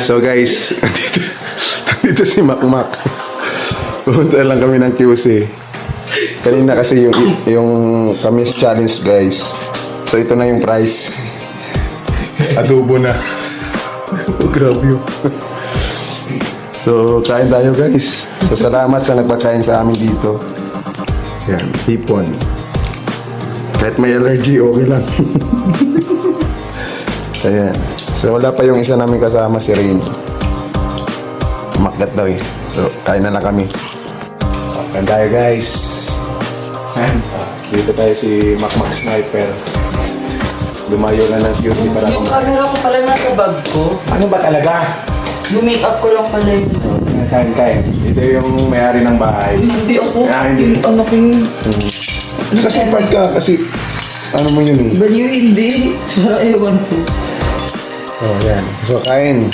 So guys, dito, dito si Mac Mac. Pumunta lang kami ng QC. Kanina kasi yung yung kamis challenge guys. So ito na yung price. Adobo na. oh, grabe yun. so kain tayo guys. So salamat sa nagpakain sa amin dito. Yan, hipon. Kahit may allergy, okay lang. Ayan. So wala pa yung isa namin kasama si Rain. Umakyat daw eh. So kain na lang kami. Kain tayo guys. Ah, Dito tayo si Mac Mac Sniper. Lumayo na ng QC para Yung kumain. camera ko pala nasa bag ko. Ano ba talaga? Yung makeup ko lang pala yun. Kain, kain. Ito yung may-ari ng bahay. Hindi ako. Ah, hindi. Yung Ano ko yun. Kasi part ka, kasi ano mo yun eh. Baliw hindi. Para ewan ko. Oh, yan. So, kain.